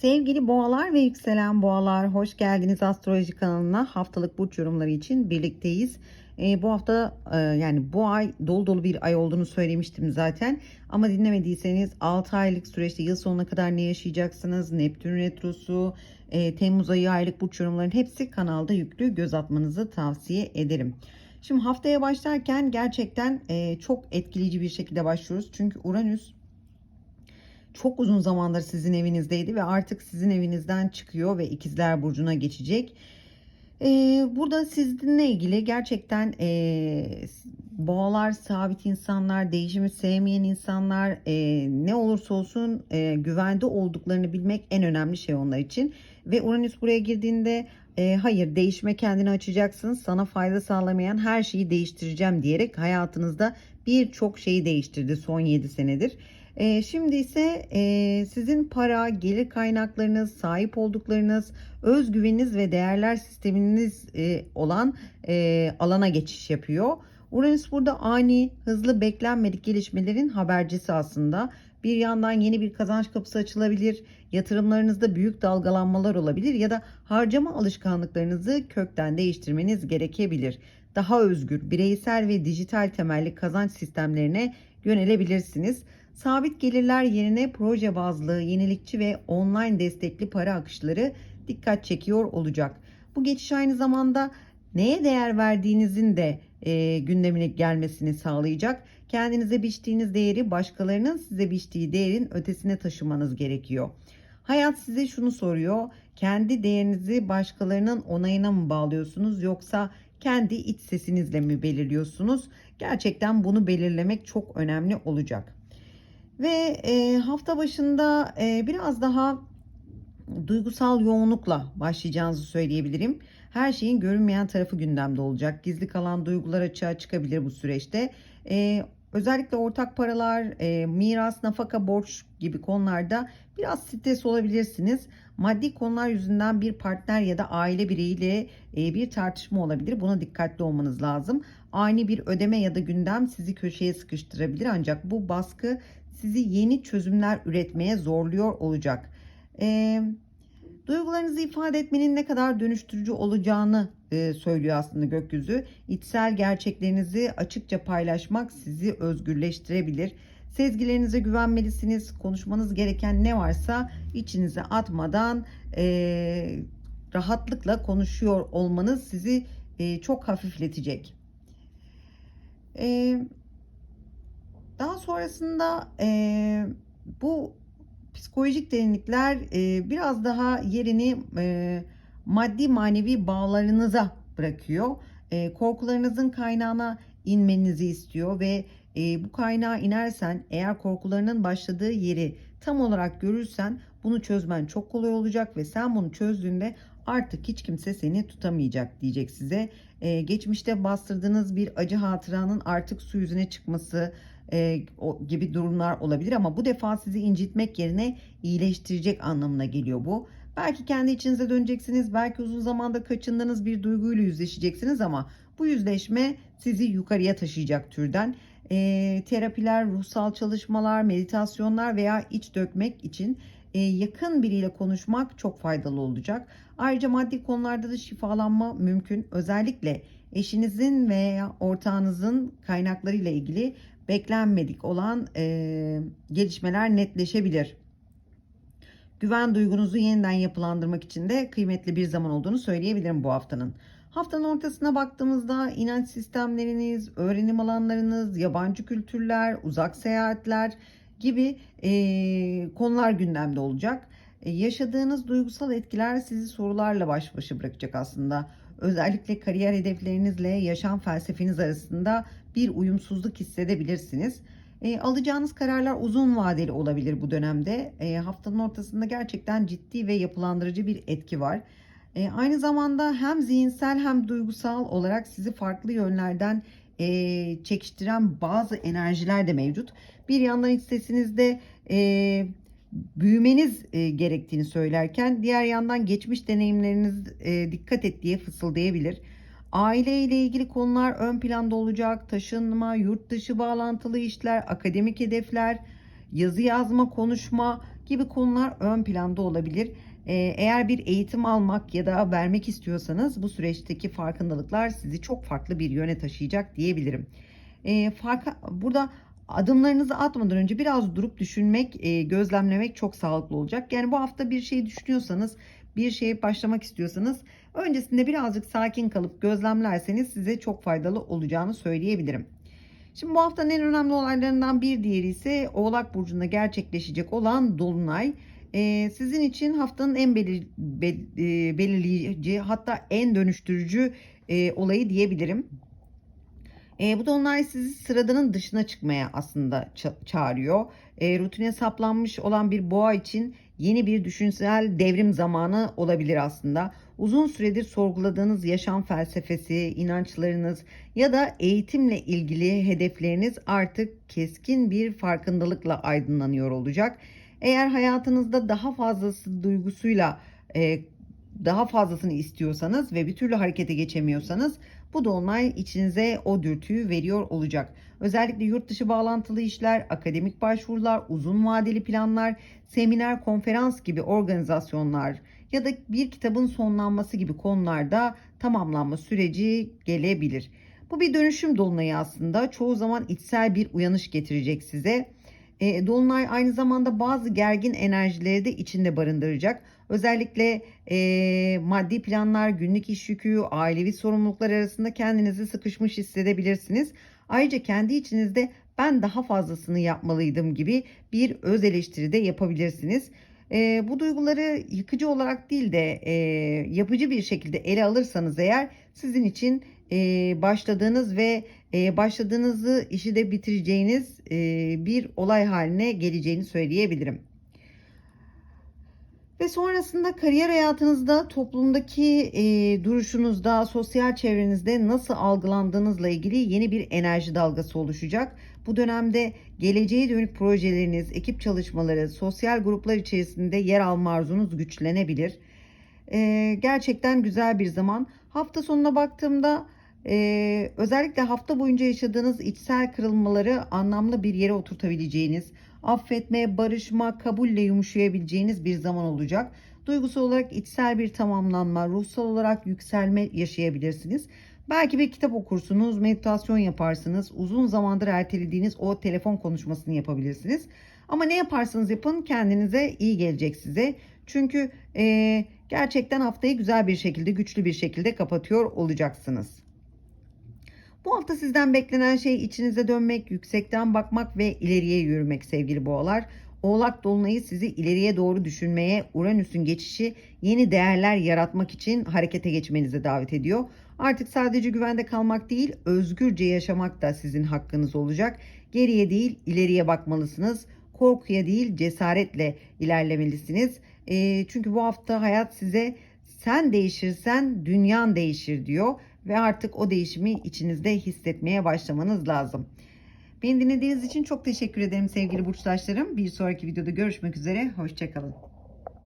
Sevgili boğalar ve yükselen boğalar hoş geldiniz astroloji kanalına haftalık burç yorumları için birlikteyiz. Ee, bu hafta e, yani bu ay dolu dolu bir ay olduğunu söylemiştim zaten ama dinlemediyseniz 6 aylık süreçte yıl sonuna kadar ne yaşayacaksınız Neptün retrosu e, Temmuz ayı aylık burç yorumlarının hepsi kanalda yüklü göz atmanızı tavsiye ederim. Şimdi haftaya başlarken gerçekten e, çok etkileyici bir şekilde başlıyoruz çünkü Uranüs çok uzun zamandır sizin evinizdeydi ve artık sizin evinizden çıkıyor ve ikizler burcuna geçecek. Ee, burada sizinle ilgili gerçekten e, boğalar, sabit insanlar, değişimi sevmeyen insanlar e, ne olursa olsun e, güvende olduklarını bilmek en önemli şey onlar için. Ve Uranüs buraya girdiğinde e, hayır değişime kendini açacaksın sana fayda sağlamayan her şeyi değiştireceğim diyerek hayatınızda birçok şeyi değiştirdi son 7 senedir. E, şimdi ise e, sizin para, gelir kaynaklarınız, sahip olduklarınız, özgüveniniz ve değerler sisteminiz e, olan e, alana geçiş yapıyor. Uranüs burada ani, hızlı, beklenmedik gelişmelerin habercisi aslında. Bir yandan yeni bir kazanç kapısı açılabilir, yatırımlarınızda büyük dalgalanmalar olabilir ya da harcama alışkanlıklarınızı kökten değiştirmeniz gerekebilir. Daha özgür, bireysel ve dijital temelli kazanç sistemlerine yönelebilirsiniz. Sabit gelirler yerine proje bazlı, yenilikçi ve online destekli para akışları dikkat çekiyor olacak. Bu geçiş aynı zamanda neye değer verdiğinizin de e, gündemine gelmesini sağlayacak. Kendinize biçtiğiniz değeri başkalarının size biçtiği değerin ötesine taşımanız gerekiyor. Hayat size şunu soruyor. Kendi değerinizi başkalarının onayına mı bağlıyorsunuz yoksa kendi iç sesinizle mi belirliyorsunuz? Gerçekten bunu belirlemek çok önemli olacak. Ve e, hafta başında e, biraz daha duygusal yoğunlukla başlayacağınızı söyleyebilirim. Her şeyin görünmeyen tarafı gündemde olacak. Gizli kalan duygular açığa çıkabilir bu süreçte. E, özellikle ortak paralar, e, miras, nafaka, borç gibi konularda biraz stres olabilirsiniz. Maddi konular yüzünden bir partner ya da aile bireyiyle e, bir tartışma olabilir. Buna dikkatli olmanız lazım. Ani bir ödeme ya da gündem sizi köşeye sıkıştırabilir ancak bu baskı sizi yeni çözümler üretmeye zorluyor olacak. E, duygularınızı ifade etmenin ne kadar dönüştürücü olacağını e, söylüyor aslında gökyüzü. İçsel gerçeklerinizi açıkça paylaşmak sizi özgürleştirebilir. Sezgilerinize güvenmelisiniz. Konuşmanız gereken ne varsa içinize atmadan e, rahatlıkla konuşuyor olmanız sizi e, çok hafifletecek. E, daha sonrasında e, bu psikolojik derinlikler e, biraz daha yerini e, maddi manevi bağlarınıza bırakıyor. E, korkularınızın kaynağına inmenizi istiyor ve e, bu kaynağa inersen eğer korkularının başladığı yeri tam olarak görürsen bunu çözmen çok kolay olacak ve sen bunu çözdüğünde artık hiç kimse seni tutamayacak diyecek size. E, geçmişte bastırdığınız bir acı hatıranın artık su yüzüne çıkması, e, o gibi durumlar olabilir ama bu defa sizi incitmek yerine iyileştirecek anlamına geliyor bu. Belki kendi içinize döneceksiniz, belki uzun zamanda kaçındığınız bir duyguyla yüzleşeceksiniz ama bu yüzleşme sizi yukarıya taşıyacak türden. E, terapiler, ruhsal çalışmalar, meditasyonlar veya iç dökmek için e, yakın biriyle konuşmak çok faydalı olacak. Ayrıca maddi konularda da şifalanma mümkün. Özellikle eşinizin veya ortağınızın kaynaklarıyla ilgili beklenmedik olan e, gelişmeler netleşebilir. Güven duygunuzu yeniden yapılandırmak için de kıymetli bir zaman olduğunu söyleyebilirim bu haftanın. Haftanın ortasına baktığımızda inanç sistemleriniz, öğrenim alanlarınız, yabancı kültürler, uzak seyahatler gibi e, konular gündemde olacak. E, yaşadığınız duygusal etkiler sizi sorularla baş başa bırakacak aslında. Özellikle kariyer hedeflerinizle yaşam felsefeniz arasında bir uyumsuzluk hissedebilirsiniz. E, alacağınız kararlar uzun vadeli olabilir bu dönemde. E, haftanın ortasında gerçekten ciddi ve yapılandırıcı bir etki var. E, aynı zamanda hem zihinsel hem duygusal olarak sizi farklı yönlerden e, çekiştiren bazı enerjiler de mevcut. Bir yandan iç sesinizde e, büyümeniz e, gerektiğini söylerken diğer yandan geçmiş deneyimleriniz e, dikkat et diye fısıldayabilir. Aile ile ilgili konular ön planda olacak. Taşınma, yurt dışı bağlantılı işler, akademik hedefler, yazı yazma, konuşma gibi konular ön planda olabilir. Ee, eğer bir eğitim almak ya da vermek istiyorsanız bu süreçteki farkındalıklar sizi çok farklı bir yöne taşıyacak diyebilirim. Ee, farka, burada adımlarınızı atmadan önce biraz durup düşünmek, e, gözlemlemek çok sağlıklı olacak. Yani bu hafta bir şey düşünüyorsanız, bir şeye başlamak istiyorsanız öncesinde birazcık sakin kalıp gözlemlerseniz size çok faydalı olacağını söyleyebilirim. Şimdi bu haftanın en önemli olaylarından bir diğeri ise Oğlak Burcu'nda gerçekleşecek olan Dolunay. Ee, sizin için haftanın en belir, bel- e, belirleyici hatta en dönüştürücü e, olayı diyebilirim. E, bu dolunay sizi sıradanın dışına çıkmaya aslında ça- çağırıyor. E, rutine saplanmış olan bir boğa için yeni bir düşünsel devrim zamanı olabilir aslında. Uzun süredir sorguladığınız yaşam felsefesi, inançlarınız ya da eğitimle ilgili hedefleriniz artık keskin bir farkındalıkla aydınlanıyor olacak. Eğer hayatınızda daha fazlası duygusuyla e, daha fazlasını istiyorsanız ve bir türlü harekete geçemiyorsanız bu dolunay içinize o dürtüyü veriyor olacak. Özellikle yurt dışı bağlantılı işler, akademik başvurular, uzun vadeli planlar, seminer, konferans gibi organizasyonlar ya da bir kitabın sonlanması gibi konularda tamamlanma süreci gelebilir. Bu bir dönüşüm dolunayı aslında. Çoğu zaman içsel bir uyanış getirecek size. E, Dolunay aynı zamanda bazı gergin enerjileri de içinde barındıracak. Özellikle e, maddi planlar, günlük iş yükü, ailevi sorumluluklar arasında kendinizi sıkışmış hissedebilirsiniz. Ayrıca kendi içinizde ben daha fazlasını yapmalıydım gibi bir öz eleştiri de yapabilirsiniz. E, bu duyguları yıkıcı olarak değil de e, yapıcı bir şekilde ele alırsanız eğer sizin için e, başladığınız ve e, başladığınızı işi de bitireceğiniz e, bir olay haline geleceğini söyleyebilirim. Ve sonrasında kariyer hayatınızda, toplumdaki e, duruşunuzda, sosyal çevrenizde nasıl algılandığınızla ilgili yeni bir enerji dalgası oluşacak. Bu dönemde geleceğe dönük projeleriniz, ekip çalışmaları, sosyal gruplar içerisinde yer alma arzunuz güçlenebilir. E, gerçekten güzel bir zaman. Hafta sonuna baktığımda e, özellikle hafta boyunca yaşadığınız içsel kırılmaları anlamlı bir yere oturtabileceğiniz, affetme, barışma, kabulle yumuşayabileceğiniz bir zaman olacak. Duygusal olarak içsel bir tamamlanma, ruhsal olarak yükselme yaşayabilirsiniz. Belki bir kitap okursunuz, meditasyon yaparsınız, uzun zamandır ertelediğiniz o telefon konuşmasını yapabilirsiniz. Ama ne yaparsanız yapın kendinize iyi gelecek size. Çünkü e, gerçekten haftayı güzel bir şekilde, güçlü bir şekilde kapatıyor olacaksınız. Bu hafta sizden beklenen şey içinize dönmek, yüksekten bakmak ve ileriye yürümek sevgili boğalar. Oğlak Dolunay'ı sizi ileriye doğru düşünmeye, Uranüs'ün geçişi yeni değerler yaratmak için harekete geçmenize davet ediyor. Artık sadece güvende kalmak değil, özgürce yaşamak da sizin hakkınız olacak. Geriye değil, ileriye bakmalısınız. Korkuya değil, cesaretle ilerlemelisiniz. E, çünkü bu hafta hayat size sen değişirsen dünyan değişir diyor ve artık o değişimi içinizde hissetmeye başlamanız lazım. Beni dinlediğiniz için çok teşekkür ederim sevgili burçtaşlarım. Bir sonraki videoda görüşmek üzere. Hoşçakalın.